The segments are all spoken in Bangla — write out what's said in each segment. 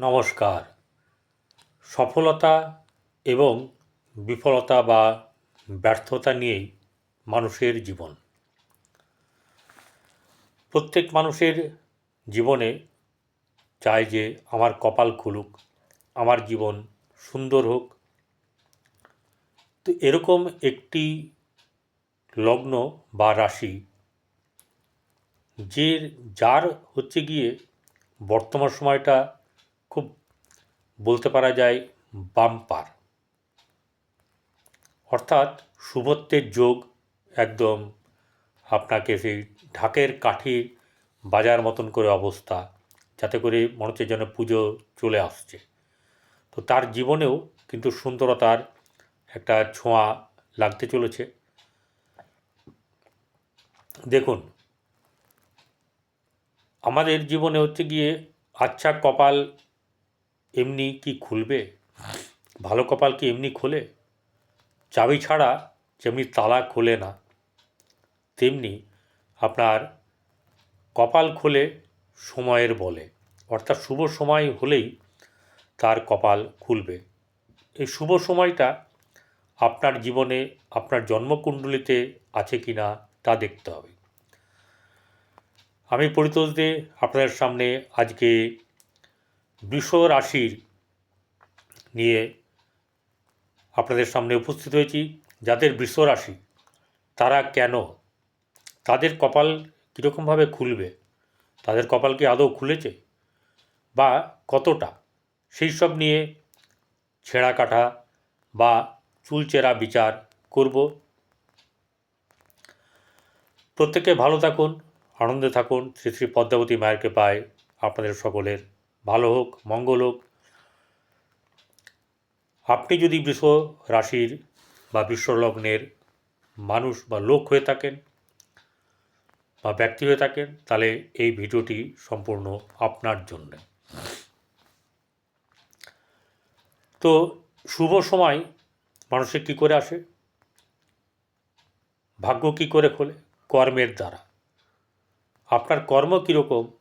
নমস্কার। সফলতা এবং বিফলতা বা ব্যর্থতা নিয়েই মানুষের জীবন। প্রত্যেক মানুষের জীবনে চায় যে আমার কপাল খুলুক, আমার জীবন সুন্দর হোক। তো এরকম একটি লগ্ন বা রাশি যে যার হচ্ছে গিয়ে বর্তমান সময়টা বলতে পারা যায় বাম্পার। অর্থাৎ শুভত্বের যোগ একদম আপনাকে সেই ঢাকের কাঠি বাজার মতন করে অবস্থা, যাতে করে মনে হচ্ছে যেন পুজো চলে আসছে। তো তার জীবনেও কিন্তু সুন্দরতার একটা ছোঁয়া লাগতে চলেছে। দেখুন, আমাদের জীবনে হচ্ছে গিয়ে আচ্ছা কপাল এমনি কি খুলবে? ভালো কপাল কি এমনি খোলে? চাবি ছাড়া যেমনি তালা খোলে না, তেমনি আপনার কপাল খোলে সময়ের বলে। অর্থাৎ শুভ সময় হলেই তার কপাল খুলবে। এই শুভ সময়টা আপনার জীবনে, আপনার জন্মকুণ্ডলিতে আছে কি না তা দেখতে হবে। আমি পরিতোষ দে, আপনাদের সামনে আজকে বৃষ রাশির নিয়ে আপনাদের সামনে উপস্থিত হয়েছি। যাদের বৃষ রাশি, তারা কেন? তাদের কপাল কীরকমভাবে খুলবে? তাদের কপাল কি আদৌ খুলেছে? বা কতটা? সেই সব নিয়ে ছেঁড়া কাটা বা চুলচেরা বিচার করব। প্রত্যেকে ভালো থাকুন, আনন্দে থাকুন। শ্রী শ্রী পদ্মাবতী মায়ের কৃপায় আপনাদের সকলের ভালো হোক, মঙ্গল হোক। আপনি যদি বৃষ রাশির বা বিশ্বলগ্নের মানুষ বা লোক হয়ে থাকেন বা ব্যক্তি হয়ে থাকেন, তাহলে এই ভিডিওটি সম্পূর্ণ আপনার জন্য। তো শুভ সময় মানুষের কী করে আসে? ভাগ্য কী করে খোলে? কর্মের দ্বারা। আপনার কর্ম কীরকম?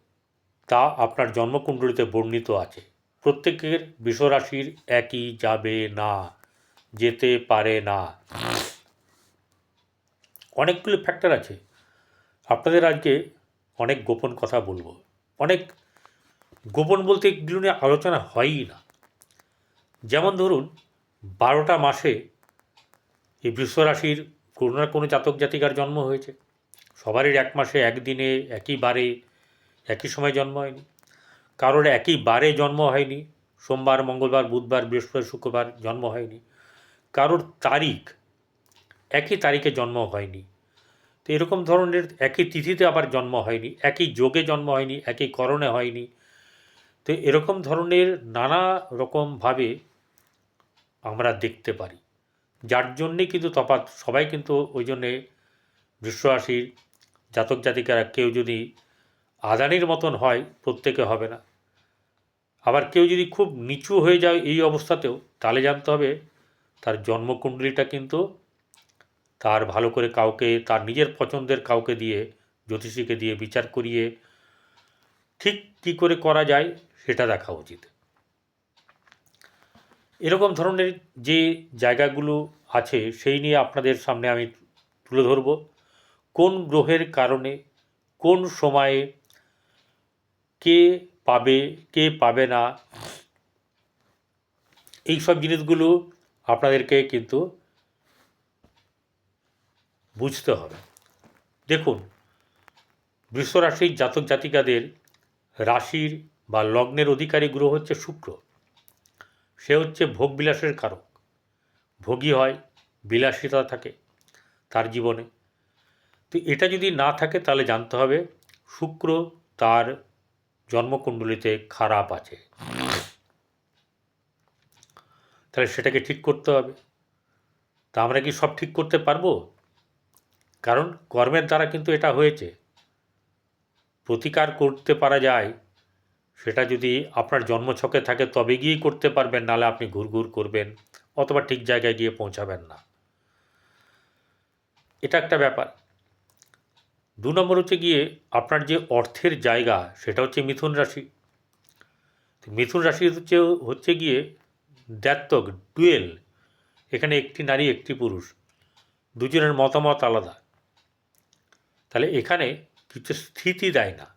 তা আপনার জন্মকুণ্ডলিতে বর্ণিত আছে। প্রত্যেকের বিশ্বরাশির একই যাবে না, যেতে পারে না। অনেকগুলো ফ্যাক্টর আছে। আপনাদের আজকে অনেক গোপন কথা বলব। অনেক গোপন বলতে এগুলো নিয়ে আলোচনা হয়ই না। যেমন ধরুন, বারোটা মাসে এই বিশ্বরাশির কোনো না কোনো জাতক জাতিকার জন্ম হয়েছে। সবারই এক মাসে, একদিনে, একই বারে একই সময় জন্ম হয়নি। কারোর একই বারে জন্ম হয়নি। সোমবার, মঙ্গলবার, বুধবার, বৃহস্পতিবার, শুক্রবার জন্ম হয়নি। কারোর তারিখ একই তারিখে জন্ম হয়নি। তো এরকম ধরনের একই তিথিতে আবার জন্ম হয়নি, একই যোগে জন্ম হয়নি, একই করণে হয়নি। তো এরকম ধরনের নানা রকমভাবে আমরা দেখতে পারি। যার জন্যে কিন্তু তফাৎ সবাই কিন্তু ওই জন্যে বৃষরাশির জাতক জাতিকারা কেউ যদি আদানির মতন হয়, প্রত্যেকে হবে না। আবার কেউ যদি খুব নিচু হয়ে যায় এই অবস্থাতেও, তাহলে জানতে হবে তার জন্মকুণ্ডলিটা কিন্তু তার ভালো করে কাউকে, তার নিজের পছন্দের কাউকে দিয়ে, জ্যোতিষীকে দিয়ে বিচার করিয়ে ঠিক কী করে করা যায় সেটা দেখা উচিত। এরকম ধরনের যে জায়গাগুলো আছে, সেই নিয়ে আপনাদের সামনে আমি তুলে ধরব। কোন গ্রহের কারণে, কোন সময়ে কে পাবে কে পাবে না এই সব জিনিসগুলো আপনাদেরকে কিন্তু বুঝতে হবে। দেখুন, বৃষরাশির জাতক জাতিকাদের রাশির বা লগ্নের অধিকারী গ্রহ হচ্ছে শুক্র। সে হচ্ছে ভোগ বিলাসের কারক। ভোগী হয়, বিলাসিতা থাকে তার জীবনে। তো এটা যদি না থাকে তাহলে জানতে হবে, শুক্র তার জন্মকুণ্ডলিতে খারাপ আছে। তাহলে সেটাকে ঠিক করতে হবে। তা আমরা কি সব ঠিক করতে পারব? কারণ কর্মের দ্বারা কিন্তু এটা হয়েছে। প্রতিকার করতে পারা যায়, সেটা যদি আপনার জন্মছকে থাকে তবে গিয়েই করতে পারবেন নাহলে আপনি ঘুরঘুর করবেন অথবা ঠিক জায়গায় গিয়ে পৌঁছাবেন না। এটা একটা ব্যাপার। দু নম্বর হচ্ছে গিয়ে আপনার যে অর্থের জায়গা, সেটা হচ্ছে মিথুন রাশি। মিথুন রাশি হচ্ছে হচ্ছে গিয়ে দ্ব্যর্থক ডুয়েল। এখানে একটি নারী, একটি পুরুষ। দুজনের মতামত আলাদা। তাহলে এখানে কিছু স্থিতি দেয় না।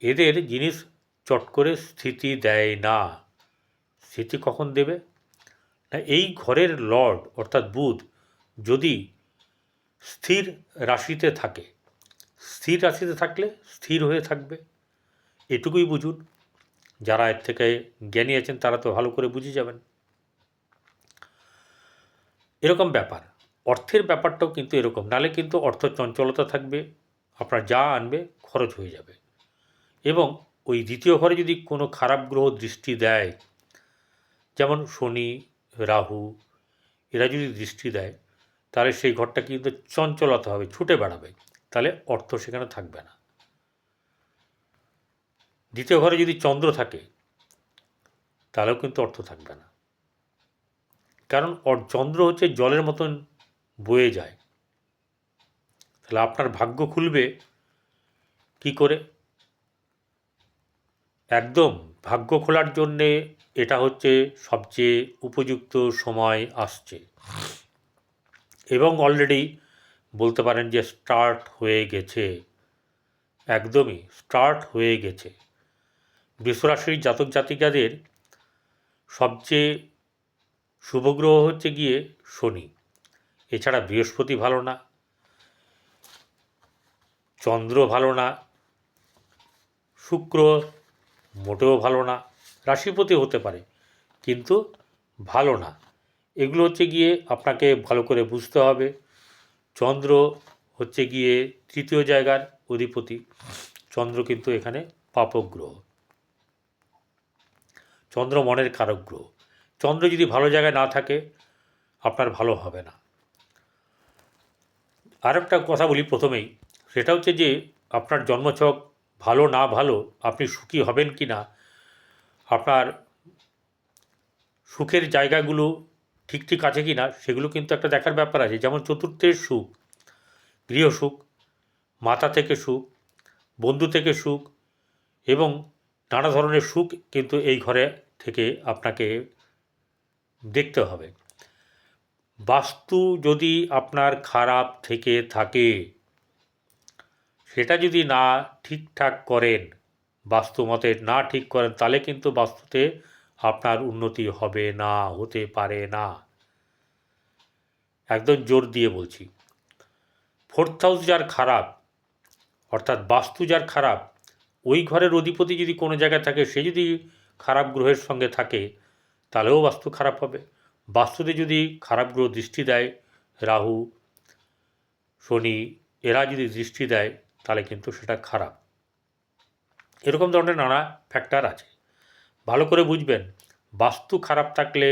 এদের জিনিস চট করে স্থিতি দেয় না। স্থিতি কখন দেবে? না, এই ঘরের লর্ড, অর্থাৎ বুধ, যদি স্থির রাশিতে থাকে। স্থির রাশিতে থাকলে স্থির হয়ে থাকবে। এটুকুই বুঝুন। যারা এর থেকে জ্ঞানী আছেন, তারা তো ভালো করে বুঝে যাবেন। এরকম ব্যাপার। অর্থের ব্যাপারটাও কিন্তু এরকম। নালে কিন্তু অর্থ চঞ্চলতা থাকবে। আপনার যা আনবে খরচ হয়ে যাবে। এবং ওই দ্বিতীয় ঘরে যদি কোনো খারাপ গ্রহ দৃষ্টি দেয়, যেমন শনি, রাহু, এরা যদি দৃষ্টি দেয় তাহলে সেই ঘরটা কিন্তু চঞ্চলতা হবে, ছুটে বেড়াবে। তাহলে অর্থ সেখানে থাকবে না। দ্বিতীয় ঘরে যদি চন্দ্র থাকে, তাহলেও কিন্তু অর্থ থাকবে না। কারণ চন্দ্র হচ্ছে জলের মতন বয়ে যায়। তাহলে আপনার ভাগ্য খুলবে কি করে? একদম ভাগ্য খোলার জন্যে এটা হচ্ছে সবচেয়ে উপযুক্ত সময় আসছে। এবং অলরেডি বলতে পারেন যে স্টার্ট হয়ে গেছে। একদমই স্টার্ট হয়ে গেছে। বৃষরাশির জাতক জাতিকাদের সবচেয়ে শুভগ্রহ হচ্ছে গিয়ে শনি। এছাড়া বৃহস্পতি ভালো না, চন্দ্র ভালো না, শুক্র মোটেও ভালো না, রাশিপতি হতে পারে, কিন্তু ভালো না। এগুলো হচ্ছে গিয়ে আপনাকে ভালো করে বুঝতে হবে। চন্দ্র হচ্ছে গিয়ে তৃতীয় জায়গার অধিপতি। চন্দ্র কিন্তু এখানে পাপক গ্রহ চন্দ্র মনের কারক গ্রহ চন্দ্র যদি ভালো জায়গায় না থাকে, আপনার ভালো হবে না। আর একটা কথা বলি প্রথমেই, সেটা হচ্ছে যে আপনার জন্মছক ভালো না ভালো আপনি সুখী হবেন কি না আপনার সুখের জায়গাগুলো ঠিক ঠিক আছে কি না সেগুলো কিন্তু একটা দেখার ব্যাপার আছে। যেমন চতুর্থের সুখ, গৃহ সুখ, মাতা থেকে সুখ, বন্ধু থেকে সুখ এবং নানা ধরনের সুখ কিন্তু এই ঘরে থেকে আপনাকে দেখতে হবে। বাস্তু যদি আপনার খারাপ থেকে থাকে, সেটা যদি না ঠিকঠাক করেন, বাস্তু মতে না ঠিক করেন, তাহলে কিন্তু বাস্তুতে আপনার উন্নতি হবে না, হতে পারে না। একদম জোর দিয়ে বলছি। ফোর্থ হাউস যার খারাপ, অর্থাৎ বাস্তু যার খারাপ, ওই ঘরের অধিপতি যদি কোনো জায়গায় থাকে, সে যদি খারাপ গ্রহের সঙ্গে থাকে, তাহলেও বাস্তু খারাপ হবে। বাস্তুতে যদি খারাপ গ্রহ দৃষ্টি দেয়, রাহু, শনি, এরা যদি দৃষ্টি দেয়, তাহলে কিন্তু সেটা খারাপ। এরকম ধরনের নানা ফ্যাক্টর আছে। ভালো করে বুঝবেন, বাস্তু খারাপ থাকলে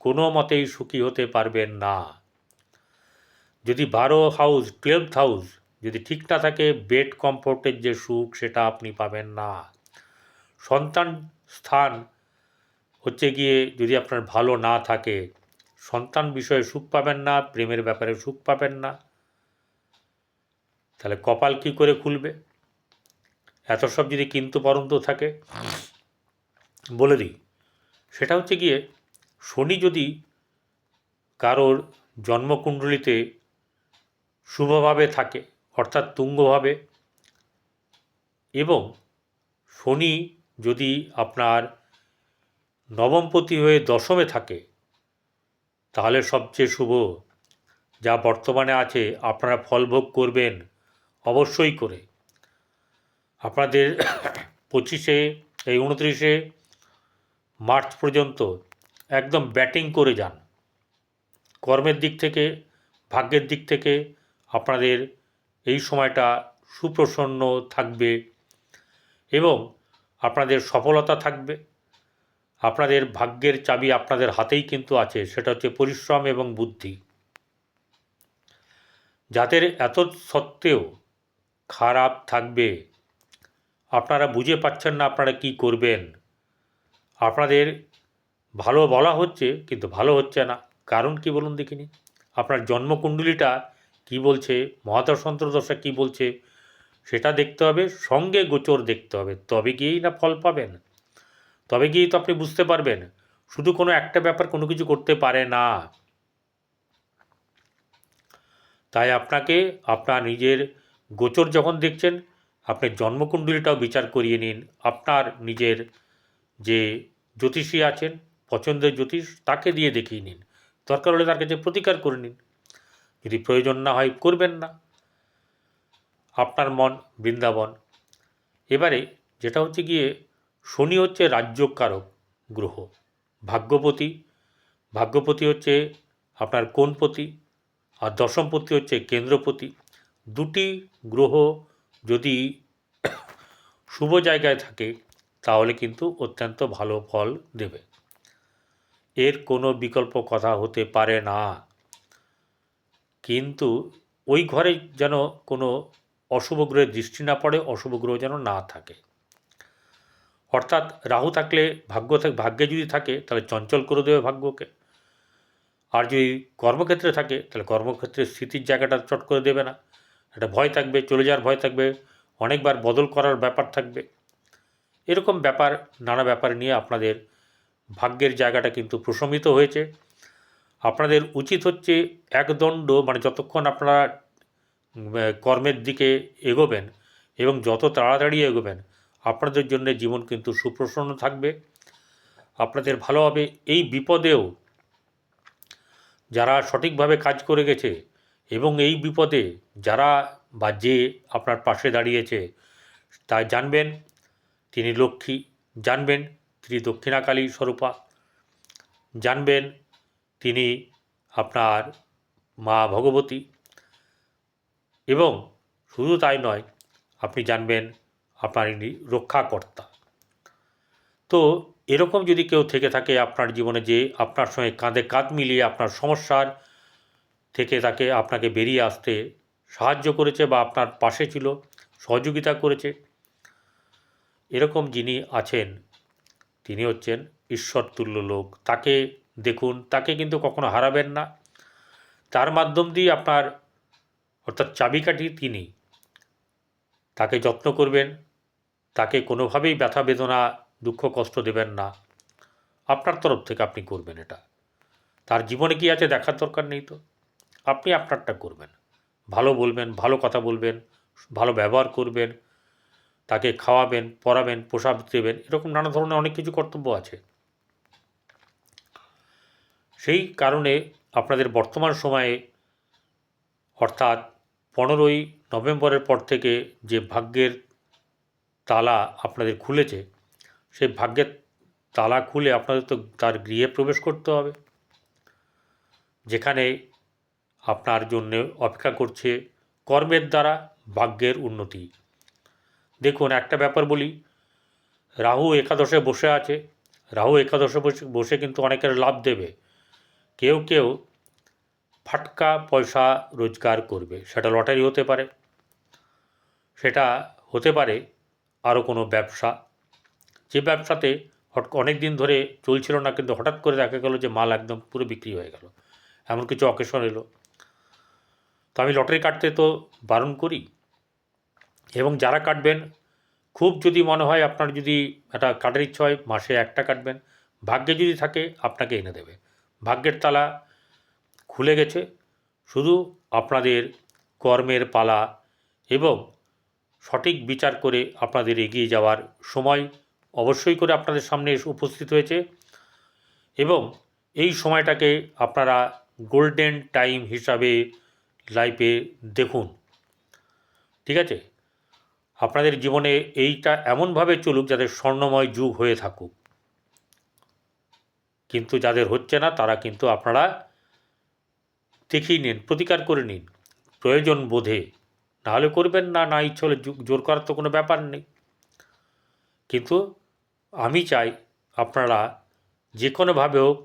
কোনো মতেই সুখী হতে পারবেন না। যদি বারো হাউস টুয়েলভ হাউস যদি ঠিক না থাকে বেড কমফোর্টের যে সুখ সেটা আপনি পাবেন না। সন্তান স্থান হচ্ছে গিয়ে যদি আপনার ভালো না থাকে, সন্তান বিষয়ে সুখ পাবেন না, প্রেমের ব্যাপারে সুখ পাবেন না। তাহলে কপাল কি করে খুলবে? এত সব যদি কিন্তু পরন্ত থাকে বলে দিই, সেটা হচ্ছে গিয়ে শনি যদি কারোর জন্মকুণ্ডলিতে শুভভাবে থাকে, অর্থাৎ তুঙ্গভাবে, এবং শনি যদি আপনার নবমপতি হয়ে দশমে থাকে, তাহলে সবচেয়ে শুভ। যা বর্তমানে আছে, আপনারা ফলভোগ করবেন অবশ্যই করে। আপনাদের পঁচিশে, এই উনত্রিশে মার্চ পর্যন্ত একদম ব্যাটিং করে যান। কর্মের দিক থেকে, ভাগ্যের দিক থেকে আপনাদের এই সময়টা সুপ্রসন্ন থাকবে এবং আপনাদের সফলতা থাকবে। আপনাদের ভাগ্যের চাবি আপনাদের হাতেই কিন্তু আছে, সেটা হচ্ছে পরিশ্রম এবং বুদ্ধি। যাদের এত সত্ত্বেও খারাপ থাকবে, আপনারা বুঝে পাচ্ছেন না আপনারা কি করবেন। আপনাদের ভালো বলা হচ্ছে কিন্তু ভালো হচ্ছে না। কারণ কি বলুন দেখিনি? আপনার জন্মকুণ্ডলীটা কি বলছে? মহাদশন্ত্র দশা কি বলছে? সেটা দেখতে হবে, সঙ্গে গোচর দেখতে হবে। তবে গিয়েই না ফল পাবেন। তবে গিয়েই তো আপনি বুঝতে পারবেন। শুধু কোনো একটা ব্যাপার কোনো কিছু করতে পারে না। তাই আপনাকে আপনার নিজের গোচর যখন দেখছেন, আপনি জন্মকুণ্ডলীটাও বিচার করিয়ে নিন। আপনার নিজের যে জ্যোতিষী আছেন, পছন্দের জ্যোতিষ তাকে দিয়ে দেখিয়ে নিন। দরকার হলে তার কাছে প্রতিকার করে নিন। যদি প্রয়োজন না হয় করবেন না। আপনার মন বৃন্দাবন। এবারে যেটা হচ্ছে গিয়ে, শনি হচ্ছে রাজ্যকারক গ্রহ। ভাগ্যপতি। ভাগ্যপতি হচ্ছে আপনার কোণপতি আর দশমপতি হচ্ছে কেন্দ্রপতি। দুটি গ্রহ যদি শুভ জায়গায় থাকে তাহলে কিন্তু অত্যন্ত ভালো ফল দেবে। এর কোনো বিকল্প কথা হতে পারে না। কিন্তু ওই ঘরে যেন কোনো অশুভ গ্রহের দৃষ্টি না পড়ে, অশুভ গ্রহ যেন না থাকে। অর্থাৎ রাহু থাকলে ভাগ্য থাক ভাগ্যে যদি থাকে, তাহলে চঞ্চল করে দেবে ভাগ্যকে। আর যদি কর্মক্ষেত্রে থাকে, তাহলে কর্মক্ষেত্রে স্থিতির জায়গাটা চট করে দেবে না। একটা ভয় থাকবে, চলে যাওয়ার ভয় থাকবে, অনেকবার বদল করার ব্যাপার থাকবে। এরকম ব্যাপার, নানা ব্যাপার নিয়ে আপনাদের ভাগ্যের জায়গাটা কিন্তু প্রশমিত হয়েছে। আপনাদের উচিত হচ্ছে একদণ্ড মানে যতক্ষণ আপনারা কর্মের দিকে এগোবেন এবং যত তাড়াতাড়ি এগোবেন, আপনাদের জন্য জীবন কিন্তু সুপ্রসন্ন থাকবে। আপনাদের ভালো হবে এই বিপদেও যারা সঠিকভাবে কাজ করে গেছে এবং এই বিপদে যারা বা যে আপনার পাশে দাঁড়িয়েছে, তা জানবেন। তিনি লক্ষ্মী। জানবেন তিনি দক্ষিণাকালী স্বরূপা। জানবেন তিনি আপনার মা ভগবতী। এবং শুধু তাই নয়, আপনি জানবেন আপনার ইনি রক্ষাকর্তা। তো এরকম যদি কেউ থেকে থাকে আপনার জীবনে যে আপনার সঙ্গে কাঁধে কাঁধ মিলিয়ে আপনার সমস্যার থেকে তাকে আপনাকে বেরিয়ে আসতে সাহায্য করেছে বা আপনার পাশে ছিল, সহযোগিতা করেছে এরকম যিনি আছেন, তিনি হচ্ছেন ঈশ্বরতুল্য লোক। তাকে দেখুন, তাকে কিন্তু কখনো হারাবেন না। তার মাধ্যম দিয়ে আপনার অর্থাৎ চাবিকাঠি তিনি। তাকে যত্ন করবেন, তাকে কোনোভাবেই ব্যথা, বেদনা, দুঃখ, কষ্ট দেবেন না। আপনার তরফ থেকে আপনি করবেন এটা। তার জীবনে কি আছে দেখার দরকার নেই তো। আপনি আপনারটা করবেন। ভালো বলবেন, ভালো কথা বলবেন, ভালো ব্যবহার করবেন তাকে খাওয়াবেন, পড়াবেন, পোশাক দেবেন, এরকম নানা ধরনের অনেক কিছু কর্তব্য আছে। সেই কারণে আপনাদের বর্তমান সময়ে অর্থাৎ পনেরোই নভেম্বরের পর থেকে যে ভাগ্যের তালা আপনাদের খুলেছে, সেই ভাগ্যের তালা খুলে আপনাদের তো তার গৃহে প্রবেশ করতে হবে। যেখানে আপনার জন্য অপেক্ষা করছে কর্মের দ্বারা ভাগ্যের উন্নতি। দেখুন, একটা ব্যাপার বলি। রাহু একাদশে বসে আছে। রাহু একাদশে বসে কিন্তু অনেকের লাভ দেবে। কেউ কেউ ফাটকা পয়সা রোজগার করবে। সেটা লটারি হতে পারে। সেটা হতে পারে আরও কোনো ব্যবসা। যে ব্যবসাতে অনেক দিন ধরে চলছিল না, কিন্তু হঠাৎ করে দেখা গেল যে মাল একদম পুরো বিক্রি হয়ে গেল। এমন কিছু অকেশন এলো। তো আমি লটারি কাটতে তো বারণ করি। এবং যারা কাটবেন, খুব যদি মনে হয় আপনার যদি একটা কাটার ইচ্ছা হয়, মাসে একটা কাটবেন, ভাগ্যে যদি থাকে, আপনাকে এনে দেবে। ভাগ্যের তালা খুলে গেছে, শুধু আপনাদের কর্মের পালা এবং সঠিক বিচার করে আপনাদের এগিয়ে যাওয়ার সময় অবশ্যই করে আপনাদের সামনে উপস্থিত হয়েছে এবং এই সময়টাকে আপনারা গোল্ডেন টাইম হিসাবে লাইফে দেখুন। ঠিক আছে? আপনাদের জীবনে এইটা এমনভাবে চলুক যাদের স্বর্ণময় যুগ হয়ে থাকুক। কিন্তু যাদের হচ্ছে না, তারা কিন্তু আপনারা দেখিয়ে নিন, প্রতিকার করে নিন। প্রয়োজন বোধে। নাহলে করবেন না না ইচ্ছে হলে জোর করার তো কোনো ব্যাপার নেই। কিন্তু আমি চাই আপনারা যে কোনোভাবে হোক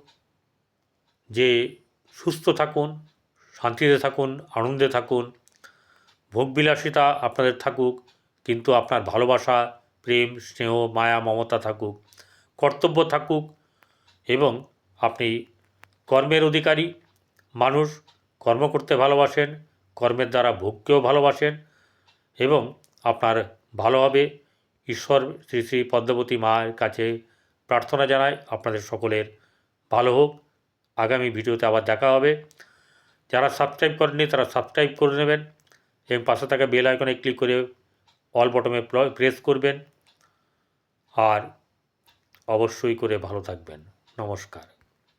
যে সুস্থ থাকুন, শান্তিতে থাকুন, আনন্দে থাকুন, ভোগবিলাসিতা আপনাদের থাকুক কিন্তু আপনার ভালোবাসা, প্রেম, স্নেহ, মায়া, মমতা থাকুক, কর্তব্য থাকুক এবং আপনি কর্মের অধিকারী, মানুষ, কর্ম করতে ভালোবাসেন, কর্মের দ্বারা ভোগকেও ভালোবাসেন এবং আপনার ভালো হবে ঈশ্বর, শ্রী শ্রী পদ্মবতী মায়ের কাছে প্রার্থনা জানাই। আপনাদের সকলের ভালো হোক। আগামী ভিডিওতে আবার দেখা হবে। যারা সাবস্ক্রাইব করেননি, তারা সাবস্ক্রাইব করে নেবেন এবং পাশে থাকা বেল আইকনে ক্লিক করে অল বটমে প্রেস করবেন। আর অবশ্যই করে ভালো থাকবেন। নমস্কার।